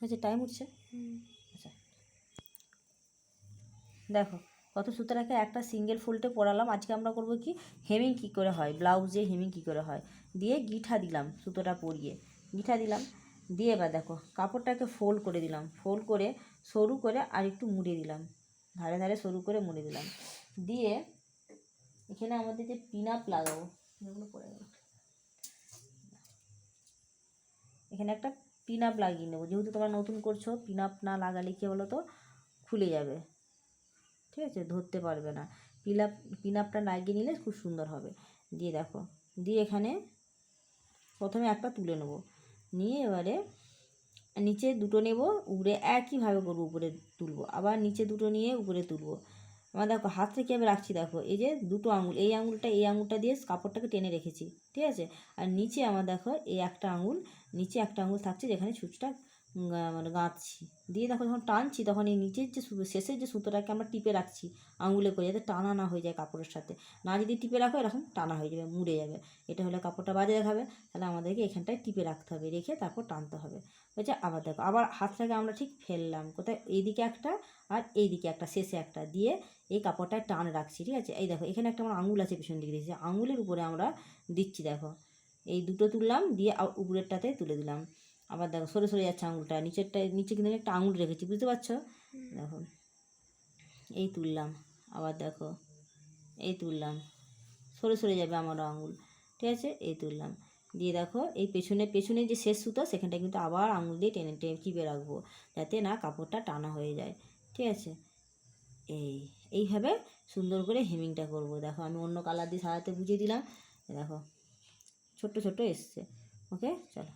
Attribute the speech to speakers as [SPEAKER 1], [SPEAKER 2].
[SPEAKER 1] হয়েছে টাইম উঠছে? আচ্ছা। দেখো কত সুতরাকে একটা সিঙ্গেল ফোল্ডে পরালাম আজকে আমরা করব কি? হেমিং কি করে হয়? ব্লাউজে হেমিং কি করে হয়? দিয়ে গিঠা দিলাম সুতোটা পরিয়ে। গিঠা দিলাম দিয়ে এবার দেখো কাপড়টাকে ফোল্ড করে দিলাম। ফোল্ড করে সরু করে আর একটু মুড়ে দিলাম। ধারে ধারে সরু করে মুড়ে দিলাম। দিয়ে এখানে আমাদের যে পিন আপ লাগাবো এগুলো পড়ে গেল এখানে একটা পিন আপ লাগিয়ে নেব। যেহেতু তোমরা নতুন করছ পিন আপ না লাগালে কী বলো তো খুলে যাবে। ঠিক আছে? ধরতে পারবে না। পিন আপ পিন আপটা লাগিয়ে নিলে খুব সুন্দর হবে। দিয়ে দেখো, দিয়ে এখানে প্রথমে একটা তুলে নেব। নিয়ে এবারে নিচে দুটো নেব, উপরে একইভাবে করব, উপরে তুলবো। আবার নিচে দুটো নিয়ে উপরে তুলবো। আমার দেখো হাতটা কীভাবে রাখছি, দেখো, এই যে দুটো আঙুল, এই আঙুলটা এই আঙুলটা দিয়ে কাপড়টাকে টেনে রেখেছি, ঠিক আছে? আর নিচে আমার, দেখো, এই একটা আঙুল, নিচে একটা আঙুল থাকছে যেখানে সুচটা মানে গাঁথছি। দিয়ে দেখো যখন টানছি তখন এই নিচের যে সু- শেষের যে সুতোটাকে আমরা টিপে রাখছি আঙুলে করে যাতে টানা না হয়ে যায় কাপড়ের সাথে। না যদি টিপে রাখো এরকম টানা হয়ে যাবে, মুড়ে যাবে। এটা হলে কাপড়টা বাজে দেখাবে। তাহলে আমাদেরকে এখানটায় টিপে রাখতে হবে, রেখে তারপর টানতে হবে। হয়েছে আবার দেখো, আবার হাতটাকে আমরা ঠিক ফেললাম। কোথায়? এইদিকে একটা আর এইদিকে একটা, শেষে একটা। দিয়ে এই কাপড়টায় টান রাখছি, ঠিক আছে? এই দেখো, এখানে একটা আমার আঙুল আছে পিছন দিকে দিয়েছি আঙুলের উপরে আমরা দিচ্ছি, দেখো। এই দুটো তুললাম, দিয়ে উপরেরটাতে তুলে দিলাম। আবার দেখো, সরে সরে যাচ্ছে আঙুলটা। নিচেরটা নিচে কিন্তু একটা আঙুল রেখেছি, বুঝতে পারছ? দেখো, এই তুললাম, আবার দেখো, এই তুললাম, সরে সরে যাবে আমারও আঙুল, ঠিক আছে? এই তুললাম, দিয়ে দেখো, এই পেছনে পেছনে যে শেষ সুতো, সেখানটা কিন্তু আবার আঙুল দিয়ে টেনে টেনে চিপে রাখব, যাতে না কাপড়টা টানা হয়ে যায়, ঠিক আছে? এই, এইভাবে সুন্দর করে হেমিংটা করব। দেখো, আমি অন্য কালার দিয়ে সাজাতে বুঝিয়ে দিলাম, দেখো, ছোট্ট ছোট্ট এসছে, ওকে? চলো।